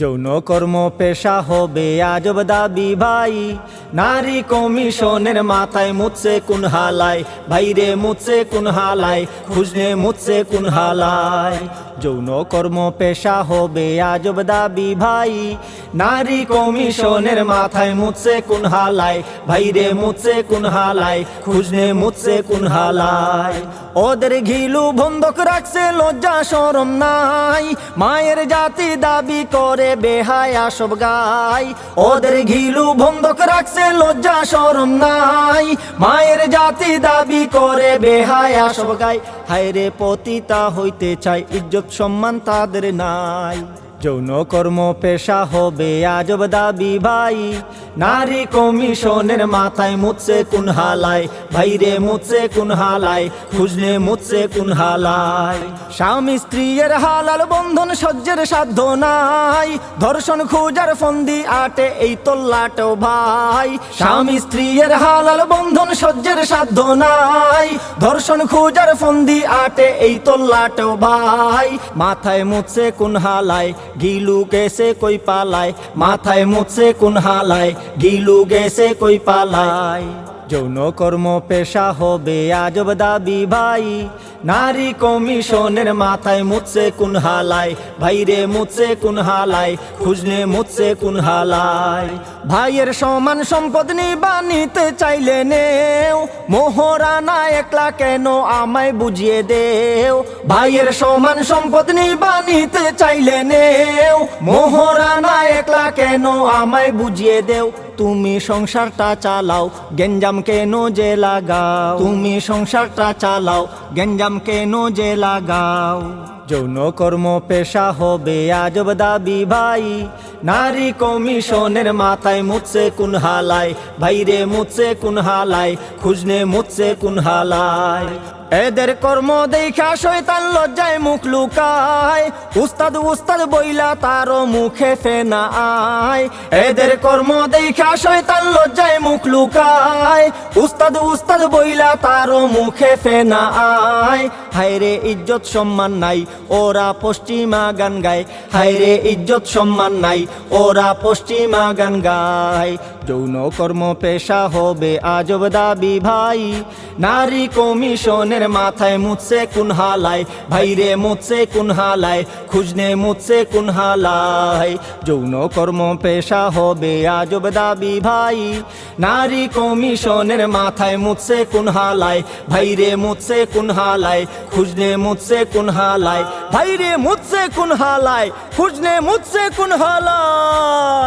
যৌন কর্ম পেশা হবে আজব দাবি ভাই। নারী কমিশনের মাথায় মুচ্ছে কোন হালায় ভাইরে মুচ্ছে কোন হালায় খুঁজনে মুচ্ছে কোন হালায় যৌন কর্ম পেশা হবে আজব দাবি ভাই। নারী কমিশনের মাথায় মুচ্ছে কোন হালায় ভাইরে মুচ্ছে কোন হালায় খুঁজনে মুচ্ছে কোন হালায় ওদের ঘিলু বন্ধক রাখছে, লজ্জা সরম নাই। মায়ের জাতি দাবি করে বেহায়া সব গাই। ওদের ঘিলু বন্ধক রাখছে, লজ্জা সরম নাই। মায়ের জাতি দাবি করে বেহায়া সব গাই। হায় রে পতিতা হইতে চাই, ইজ্জত সম্মান তাদের নাই। যৌন কর্ম পেশা হবে আজব দাবি ভাই। নারী কমিশনের মাথায় মুচ্ছে কোন হালায় ভাইরে মুচ্ছে কোন হালায় খুঁজলে মুচ্ছে কোন হালায় স্বামী স্ত্রীর হালাল বন্ধন সহ্যের সাধ্য নাই। ধর্ষণ খুঁজার ফন্দি আটে এই তোল্লাটো ভাই। স্বামী স্ত্রীর হালাল বন্ধন সহ্যের সাধ্য নাই। ধর্ষণ খুঁজার ফন্দি আটে এই তোল্লাটো ভাই। মাথায় মুচ্ছে কোন হালায় গিলু গেছে কই পালায় মাথায় মুছে কোন হালায় গিলু গেছে কই পালায় যৌন কর্ম পেশা হবে, আজব দাবি ভাই। নারী কমিশনের মাথায় মুচ্ছে কোন হালায় ভাইরে মুচ্ছে কোন হালায় খুঁজনে মুচ্ছে কোন হালায় ভাইয়ের সমান সম্পদ নিবা নিতে চাইলে নেও। মোহরানা একলা কেন আমায় বুঝিয়ে দেও? ভাইয়ের সমান সম্পদ নিবা নিতে চাইলে নেও। মোহরানা একলা কেন আমায় বুঝিয়ে দেও? তুমি সংসারটা চালাও গেঞ্জাম কেন যে লাগাও? তুমি সংসারটা চালাও গেঞ্জাম কেন যে লাগাও? যৌন কর্ম পেশা হবে আজব দাবি ভাই। নারী কমিশনের মাথায় মুচ্ছে কোন হালায় ভাইরে মুচ্ছে কোন হালায় খুঁজনে মুচ্ছে কোন হালায় এদের কর্ম দেখা শয়তান লজ্জায় মুখ লুকায়, উস্তাদ উস্তাদ বইলা তারও মুখে ফেনা আয়। এদের কর্ম দেখা শয়তান লজ্জায় মুখ লুকায়, উস্তাদ উস্তাদ বইলা তারও মুখে ফেনা আয়। হায়রে ইজ্জত সম্মান নাই ওরা পশ্চিমা গান গায়। হায়রে ইজ্জত সম্মান নাই, ওরা পশ্চিমা গান গায়। যৌন কর্ম পেশা হবে আজব দাবি ভাই। নারী কমিশনের মাথায় মুচ্ছে কোন হালায়, ভাইরে মুচ্ছে কোন হালায়, খুঁজনে মুচ্ছে কোন হালায়। যৌন কর্ম পেশা হবে আজব দাবি ভাই। নারী কমিশনের মাথায় মুচ্ছে কোন হালায়, ভাইরে মুচ্ছে কোন হালায়, খুঁজনে মুচ্ছে কোন হালায়। ভাইরে মুচ্ছে কোন হালায় খুঁজনে মুচ্ছে কোন হালায়।